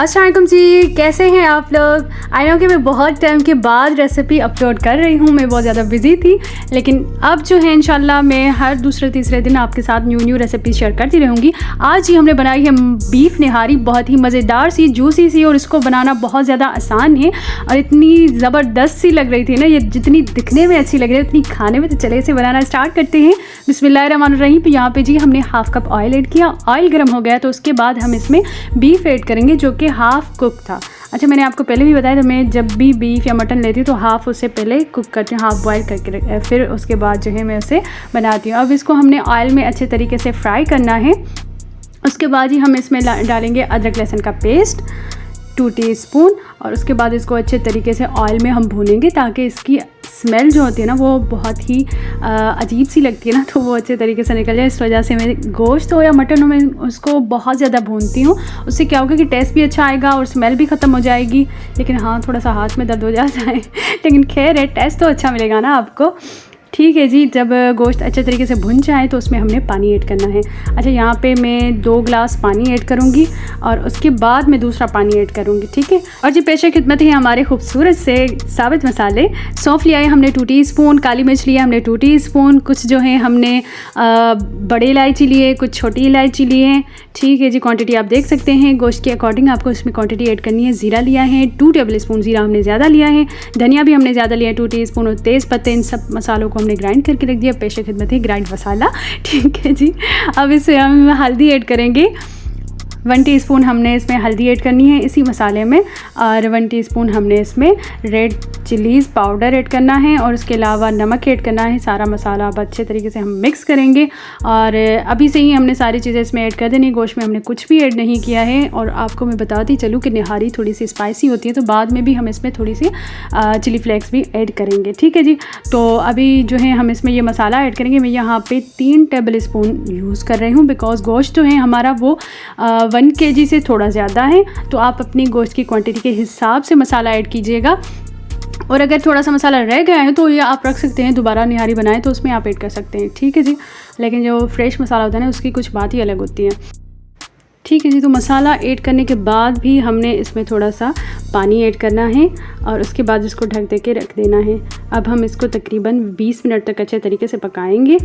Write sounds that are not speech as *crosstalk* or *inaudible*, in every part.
असलम जी, कैसे हैं आप लोग? आई नो कि मैं बहुत टाइम के बाद रेसिपी अपलोड कर रही हूँ, मैं बहुत ज़्यादा बिज़ी थी, लेकिन अब जो है इंशाल्लाह मैं हर दूसरे तीसरे दिन आपके साथ न्यू न्यू रेसिपी शेयर करती रहूँगी। आज ही हमने बनाई है बीफ निहारी, बहुत ही मज़ेदार सी जूसी सी, और इसको बनाना बहुत ज़्यादा आसान है, और इतनी ज़बरदस्त सी लग रही थी ना, ये जितनी दिखने में अच्छी लग रही है, उतनी खाने में तो चले इसे बनाना स्टार्ट करते हैं। बिसमिल्लाम यहाँ पर जी हमने हाफ़ कप ऑयल ऐड किया ऑयल गर्म हो गया तो उसके बाद हम इसमें बीफ ऐड करेंगे, जो कि हाफ़ कुक था। अच्छा मैंने आपको पहले भी बताया था, मैं जब भी बीफ या मटन लेती हूँ तो हाफ़ उससे पहले कुक करती हूँ हाफ़ बॉयल करके फिर उसके बाद जो है मैं उसे बनाती हूँ। अब इसको हमने ऑयल में अच्छे तरीके से फ्राई करना है। उसके बाद ही हम इसमें डालेंगे अदरक लहसुन का पेस्ट टू टीस्पून और उसके बाद इसको अच्छे तरीके से ऑयल में हम भूनेंगे ताकि इसकी स्मेल जो होती है ना, वो बहुत ही अजीब सी लगती है ना तो वो अच्छे तरीके से निकल जाए। इस वजह से मैं गोश्त हो या मटन हो, मैं उसको बहुत ज़्यादा भूनती हूँ। उससे क्या होगा कि टेस्ट भी अच्छा आएगा और स्मेल भी ख़त्म हो जाएगी। लेकिन हाँ थोड़ा सा हाथ में दर्द हो जाता है। *laughs* लेकिन खैर है टेस्ट तो अच्छा मिलेगा ना आपको। ठीक है जी, जब गोश्त अच्छे तरीके से भुन जाए तो उसमें हमने पानी ऐड करना है। अच्छा यहाँ पे मैं दो ग्लास पानी ऐड करूँगी और उसके बाद मैं दूसरा पानी ऐड करूँगी, ठीक है? और जी पेशे खिदमत है हमारे खूबसूरत से साबित मसाले। सौंफ लिया है हमने टू टी स्पून काली मिर्च लिया हमने टू टी स्पून कुछ जो है हमने बड़े इलायची लिए, कुछ छोटी इलायची लिए ठीक है जी क्वांटिटी आप देख सकते हैं। गोश्त के अकॉर्डिंग आपको इसमें क्वांटिटी ऐड करनी है। ज़ीरा लिया है टू टेबल स्पून ज़ीरा हमने ज़्यादा लिया है। धनिया भी हमने ज़्यादा लिया है टू टी स्पून और तेज़ पत्ते इन सब मसालों को ग्राइंड करके रख दिया पेशे खिदमत है ग्राइंड मसाला। *laughs* ठीक है जी। अब इसे हम हल्दी ऐड करेंगे। वन टीस्पून हमने इसमें हल्दी ऐड करनी है इसी मसाले में और वन टीस्पून हमने इसमें रेड चिलीज़ पाउडर ऐड करना है और उसके अलावा नमक ऐड करना है। सारा मसाला अब अच्छे तरीके से हम मिक्स करेंगे और अभी से ही हमने सारी चीज़ें इसमें ऐड कर देनी गोश्त में हमने कुछ भी ऐड नहीं किया है और आपको मैं बताती चलूँ कि निहारी थोड़ी सी स्पाइसी होती है तो बाद में भी हम इसमें थोड़ी सी चिली फ्लेक्स भी ऐड करेंगे। ठीक है जी? तो अभी जो है हम इसमें ये मसाला ऐड करेंगे। मैं यहाँ पर तीन टेबल स्पून यूज़ कर रही हूँ बिकॉज़ गोश्त जो है हमारा वो वन के से थोड़ा ज़्यादा है तो आप अपनी गोश्त की क्वांटिटी के हिसाब से मसाला ऐड कीजिएगा। और अगर थोड़ा सा मसाला रह गया है तो ये आप रख सकते हैं, दोबारा निहारी बनाएँ तो उसमें आप ऐड कर सकते हैं, ठीक है जी? लेकिन जो फ्रेश मसाला होता है ना, उसकी कुछ बात ही अलग होती है। ठीक है जी तो मसाला ऐड करने के बाद भी हमने इसमें थोड़ा सा पानी ऐड करना है और उसके बाद इसको ढक दे के रख देना है। अब हम इसको तकरीबन 20 मिनट तक अच्छे तरीके से पकाएँगे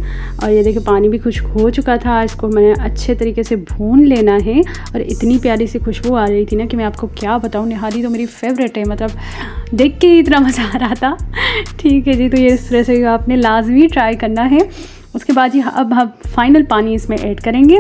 और ये देखिए, पानी भी खुश्क हो चुका था। इसको मैंने अच्छे तरीके से भून लेना है और इतनी प्यारी सी खुशबू आ रही थी ना कि मैं आपको क्या बताऊँ, निहारी तो मेरी फेवरेट है मतलब देख के ही इतना *laughs* मज़ा आ रहा था। ठीक है जी तो ये इस से आपने लाजमी ट्राई करना है। उसके बाद ही अब हम फाइनल पानी इसमें ऐड करेंगे।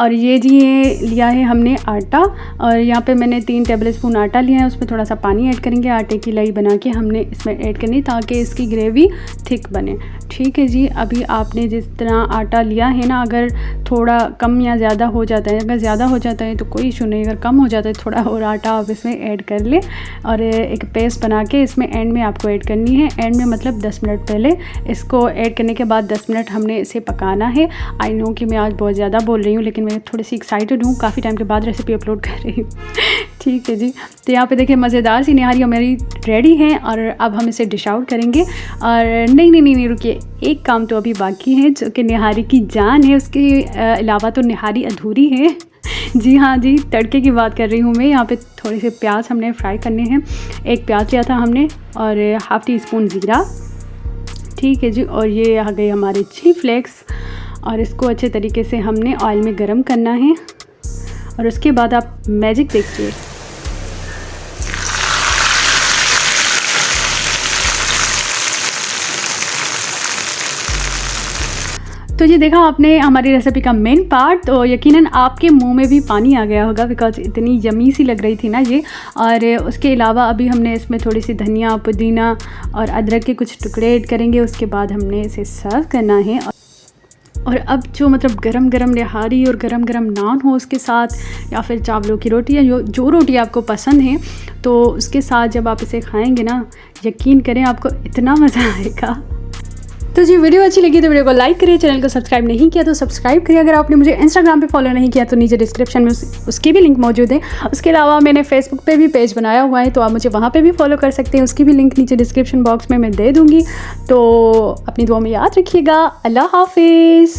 और ये जी ये लिया है हमने आटा और यहाँ पे मैंने तीन टेबल स्पून आटा लिया है, उसमें थोड़ा सा पानी ऐड करेंगे, आटे की लई बना के हमने इसमें ऐड करनी ताकि इसकी ग्रेवी थिक बने। ठीक है जी, अभी आपने जिस तरह आटा लिया है ना, अगर थोड़ा कम या ज़्यादा हो जाता है, अगर ज़्यादा हो जाता है तो कोई इशू नहीं, अगर कम हो जाता है थोड़ा और आटा आप इसमें ऐड कर ले और एक पेस्ट बना के इसमें एंड में आपको ऐड करनी है। एंड में मतलब 10 मिनट पहले, इसको ऐड करने के बाद 10 मिनट हमने इसे पकाना है। आई नो कि मैं आज बहुत ज़्यादा बोल रही हूँ, लेकिन मैं थोड़ी सी एक्साइटेड हूँ। काफ़ी टाइम के बाद रेसिपी अपलोड कर रही हूँ। *laughs* ठीक है जी। तो यहाँ पे देखिए मज़ेदार सी निहारी मेरी रेडी हैं और अब हम इसे डिश आउट करेंगे। और नहीं नहीं नहीं, नहीं रुकिए। एक काम तो अभी बाकी है जो कि निहारी की जान है उसके अलावा तो निहारी अधूरी है। *laughs* जी हाँ जी तड़के की बात कर रही हूँ मैं। यहाँ पे थोड़े से प्याज हमने फ्राई करने हैं। एक प्याज लिया था हमने और हाफ़ टी स्पून ज़ीरा। ठीक है जी और ये आ गई हमारे चिली फ्लेक्स और इसको अच्छे तरीके से हमने ऑयल में गरम करना है। और उसके बाद आप मैजिक देखिए। तो ये देखा आपने हमारी रेसिपी का मेन पार्ट तो यकीनन आपके मुँह में भी पानी आ गया होगा बिकॉज़ इतनी यमी सी लग रही थी ना ये। और उसके अलावा अभी हमने इसमें थोड़ी सी धनिया, पुदीना और अदरक के कुछ टुकड़े ऐड करेंगे, उसके बाद हमने इसे सर्व करना है। और अब जो मतलब गरम गरम निहारी और गरम गरम नान हो उसके साथ या फिर चावलों की रोटी या जो जो रोटी आपको पसंद है तो उसके साथ जब आप इसे खाएँगे ना, यकीन करें आपको इतना मज़ा आएगा। तो जी वीडियो अच्छी लगी तो वीडियो को लाइक करिए चैनल को सब्सक्राइब नहीं किया तो सब्सक्राइब करिए। अगर आपने मुझे इंस्टाग्राम पे फॉलो नहीं किया तो नीचे डिस्क्रिप्शन में उस, उसकी भी लिंक मौजूद है। उसके अलावा मैंने फेसबुक पे भी पेज बनाया हुआ है तो आप मुझे वहाँ पर भी फॉलो कर सकते हैं। उसकी भी लिंक नीचे डिस्क्रिप्शन बॉक्स में मैं दे दूँगी। तो अपनी दुआ में याद रखिएगा। अल्लाह हाफिज़।